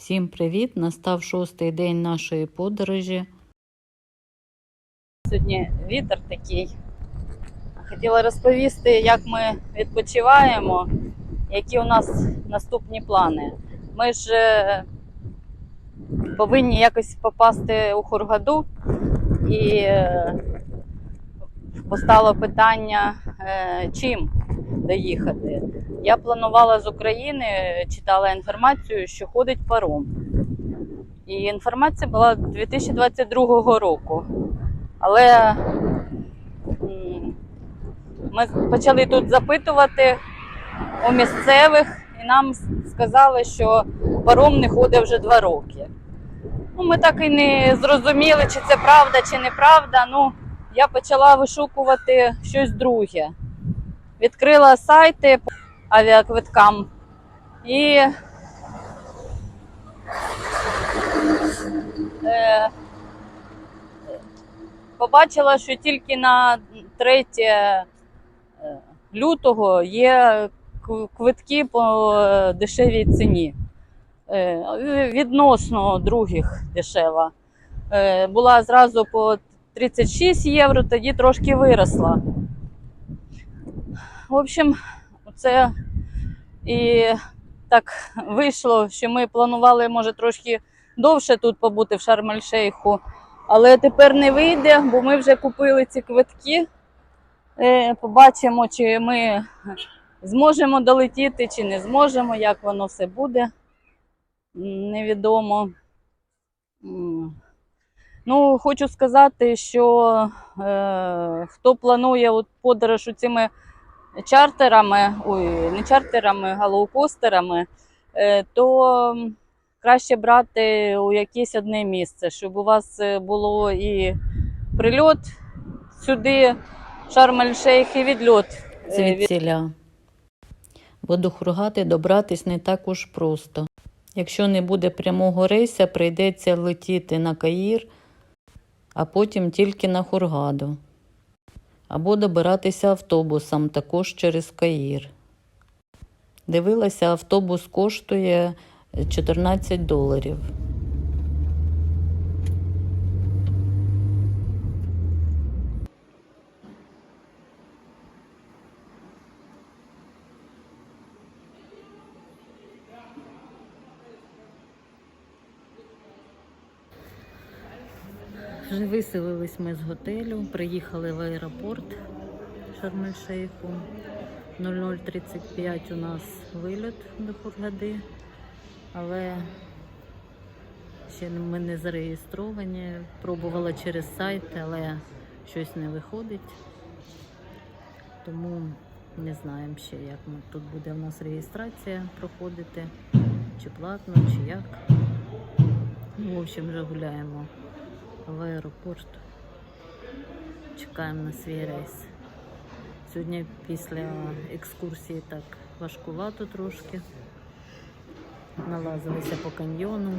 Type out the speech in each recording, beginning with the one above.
Всім привіт! Настав шостий день нашої подорожі. Сьогодні вітер такий. Хотіла розповісти, як ми відпочиваємо, які у нас наступні плани. Ми ж е, повинні якось попасти у Хургаду, і е, постало питання, е, чим доїхати. Я планувала з України, читала інформацію, що ходить паром. І інформація була 2022 року. Але ми почали тут запитувати у місцевих, і нам сказали, що паром не ходить вже два роки. Ну, ми так і не зрозуміли, чи це правда, чи неправда. Ну, я почала вишукувати щось друге. Відкрила сайти по авіаквиткам і е, побачила, що тільки на 3 е, лютого є квитки по дешевій ціні. Е, Відносно других дешева. Е, Була зразу по 36 євро, тоді трошки виросла. В общем, це і так вийшло, що ми планували, може, трошки довше тут побути в Шарм-ель-Шейху. Але тепер не вийде, бо ми вже купили ці квитки. Е, Побачимо, чи ми зможемо долетіти, чи не зможемо, як воно все буде. Невідомо. Ну, хочу сказати, що е, хто планує от подорож у цими чартерами, ой, не чартерами, а лоукостерами, е, то краще брати у якесь одне місце, щоб у вас е, було і прильот сюди, Шарм-ель-Шейх, і відльот. е, Звідсіля. Бо до Хургати добратись не так уж просто. Якщо не буде прямого рейса, прийдеться летіти на Каїр, а потім тільки на Хургаду. Або добиратися автобусом також через Каїр. Дивилася, автобус коштує 14 доларів. Виселились ми з готелю, приїхали в аеропорт Шарм-ель-Шейху. 0035 у нас вильот до Хургади, але ще ми не зареєстровані. Пробувала через сайт, але щось не виходить. Тому не знаємо ще, як ми тут буде у нас реєстрація проходити, чи платно, чи як. Ну, в общем, вже гуляємо в аеропорт. Чекаємо на свій рейс. Сьогодні після екскурсії так важкувато трошки. Налазилися по каньйону.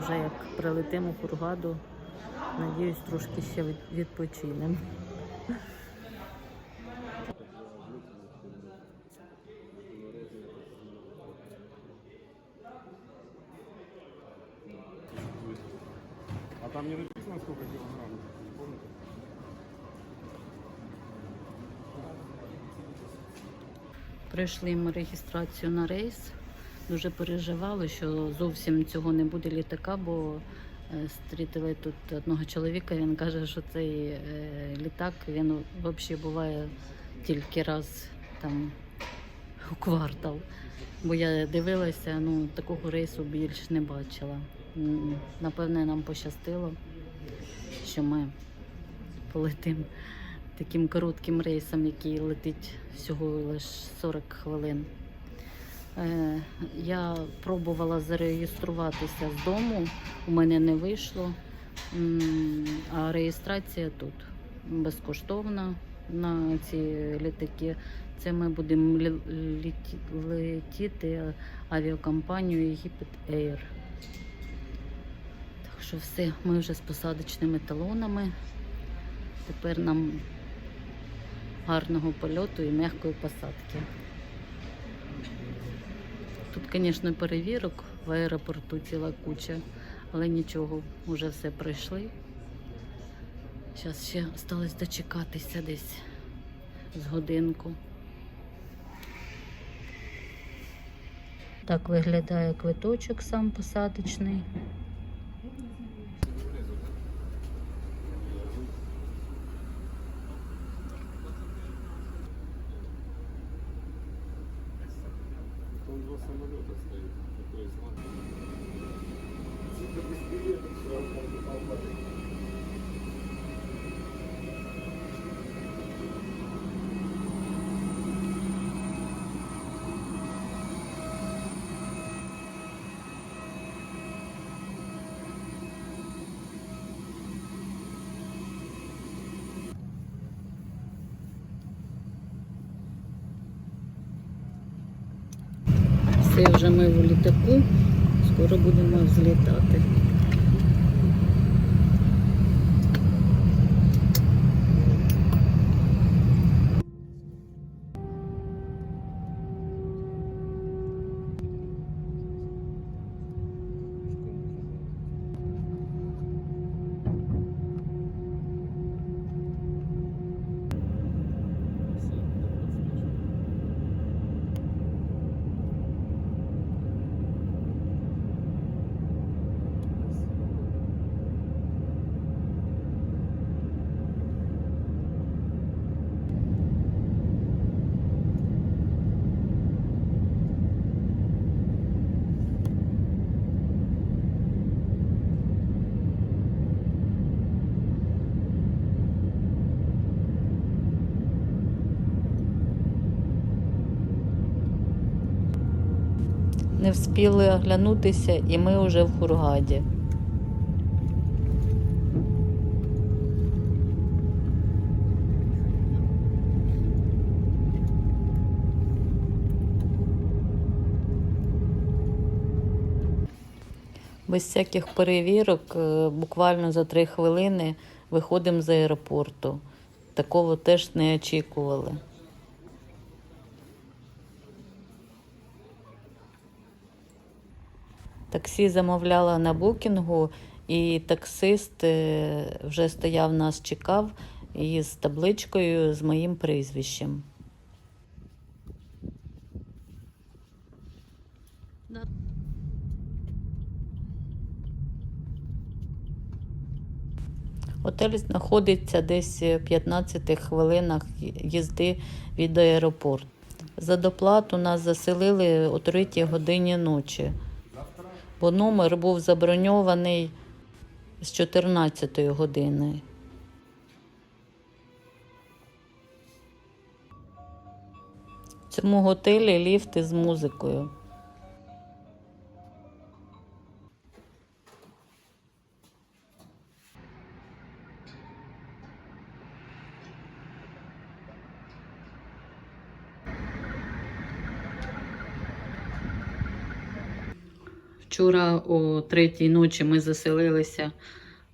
Вже як прилетимо в Хургаду, надіюсь, трошки ще відпочинемо. А там не написано, сколько килограмм? Не помните? Пройшли ми реєстрацію на рейс. Дуже переживали, що зовсім цього не буде літака, бо е, зустріли тут одного чоловіка. Він каже, що цей е, літак він взагалі буває тільки раз там у квартал. Бо я дивилася, ну такого рейсу більш не бачила. Напевне, нам пощастило, що ми полетимо таким коротким рейсом, який летить всього лише 40 хвилин. Е, Я пробувала зареєструватися з дому, у мене не вийшло. А реєстрація тут безкоштовна на ці літаки. Це ми будемо летіти авіакомпанією Єгипет Air. Так що все, ми вже з посадочними талонами. Тепер нам гарного польоту і м'якої посадки. Тут, звісно, перевірок в аеропорту ціла куча, але нічого, вже все пройшли. Зараз ще залишилось дочекатися десь з годинку. Так виглядає квиточок сам посадочний. Вже ми в літаку, скоро будемо взлітати. Вспіли оглянутися, і ми вже в Хургаді. Без всяких перевірок, е, буквально за три хвилини виходимо з аеропорту. Такого теж не очікували. Таксі замовляла на букінгу, і таксист е, вже стояв нас, чекав із табличкою з моїм прізвищем. Отель знаходиться десь в 15 хвилинах їзди від аеропорту. За доплату нас заселили о 3 годині ночі, бо номер був заброньований з 14 години. В цьому готелі ліфти з музикою. Вчора о третій ночі ми заселилися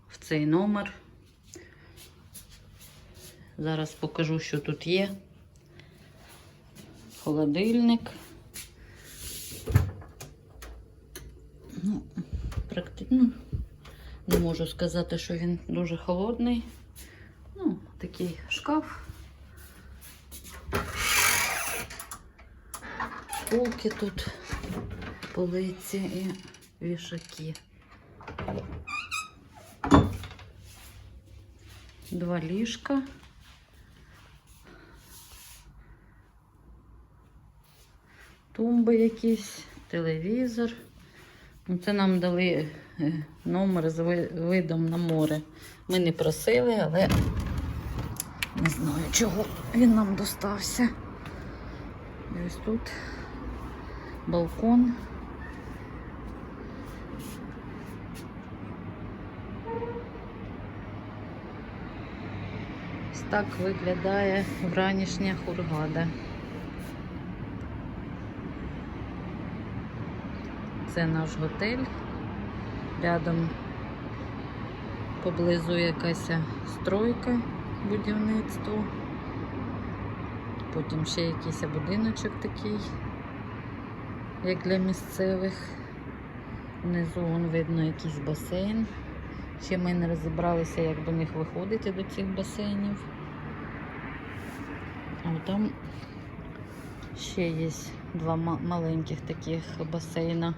в цей номер. Зараз покажу, що тут є. Холодильник. Ну, практично не можу сказати, що він дуже холодний. Ну, такий шкаф. Полки тут полиці і вішаки. Два ліжка. Тумби якісь, телевізор. Ну, Це нам дали е, номер з видом на море. Ми не просили, але не знаю, чого він нам достався. І ось тут балкон. Так виглядає вранішня хургада. Це наш готель. Рядом поблизу якась стройка, будівництво. Потім ще якийсь будиночок такий. як для місцевих. Внизу вон видно якийсь басейн. Ще ми не розібралися, як до них виходити до цих басейнів. А там ще є два маленьких таких басейна.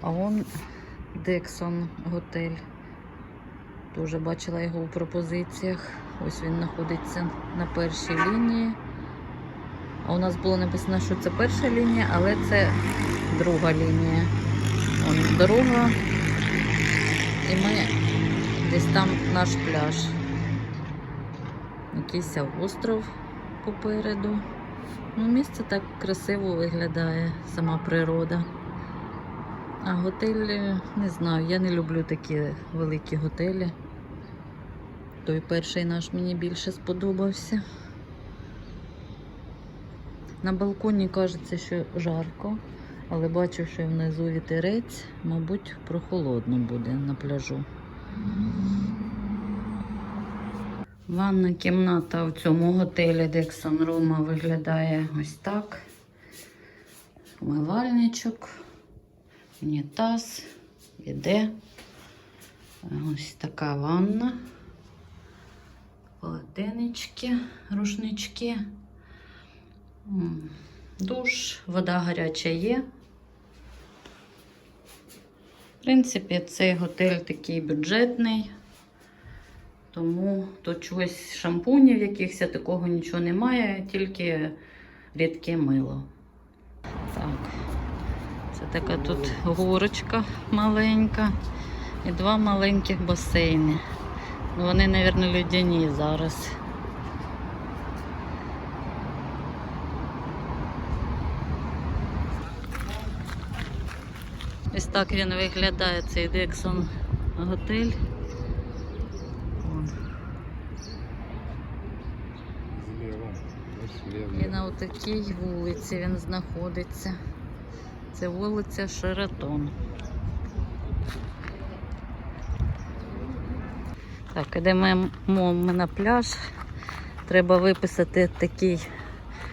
А вон Дексон готель. Дуже бачила його у пропозиціях. Ось він знаходиться на першій лінії. А у нас було написано, що це перша лінія, але це друга лінія. Вон дорога. І ми десь там наш пляж. Якийсь остров попереду. Ну, місце так красиво виглядає, сама природа. А готель, не знаю, я не люблю такі великі готелі. Той перший наш мені більше сподобався. На балконі кажеться, що жарко, але бачу, що внизу вітерець, мабуть, прохолодно буде на пляжу. Ванна кімната в цьому готелі Дексон Рума виглядає ось так. Умивальничок, унітаз, іде. Ось така ванна. Полотенечки, рушнички. Душ, вода гаряча є. В принципі, цей готель такий бюджетний. Тому тут чогось шампунів якихось такого нічого немає, тільки рідке мило. Так, це така тут горочка маленька і два маленьких басейни. Ну, Вони, мабуть, людяні зараз. Ось так він виглядає цей Дексон готель. Вон. Зліва. Ось І на отакій вулиці він знаходиться. Це вулиця Шератон. Так, ідемо ми на пляж. Треба виписати такий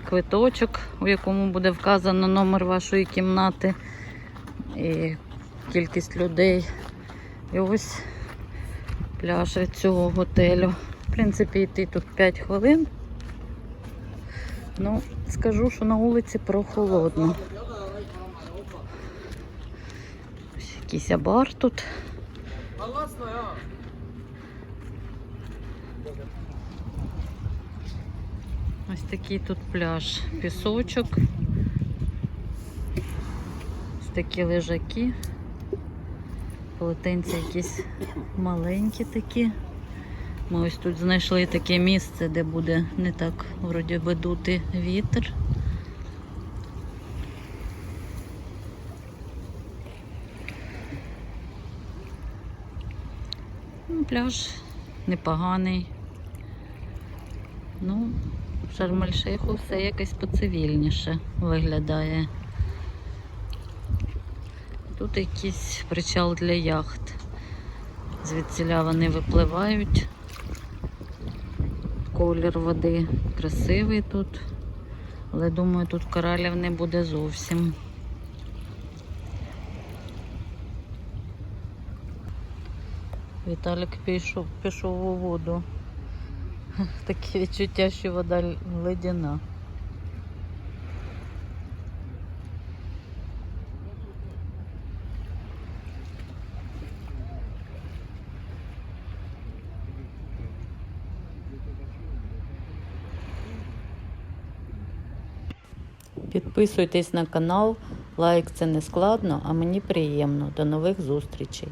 квиточок, у якому буде вказано номер вашої кімнати і кількість людей. І ось пляж від цього готелю. В принципі, йти тут 5 хвилин. Ну, скажу, що на вулиці прохолодно. Ось якийсь бар тут. Ось такий тут пляж. Пісочок. Ось такі лежаки. Полотенці якісь маленькі такі. Ми ось тут знайшли таке місце, де буде не так вроді би вітер. Ну, пляж непоганий. Ну, в Шарм-Ель-Шейху все якось поцивільніше виглядає. Тут якийсь причал для яхт. Звідсіля вони випливають. Колір води красивий тут. Але думаю, тут коралів не буде зовсім. Віталік пішов, пішов у воду. Таке відчуття, що вода ледяна. Підписуйтесь на канал. Лайк це не складно, а мені приємно. До нових зустрічей.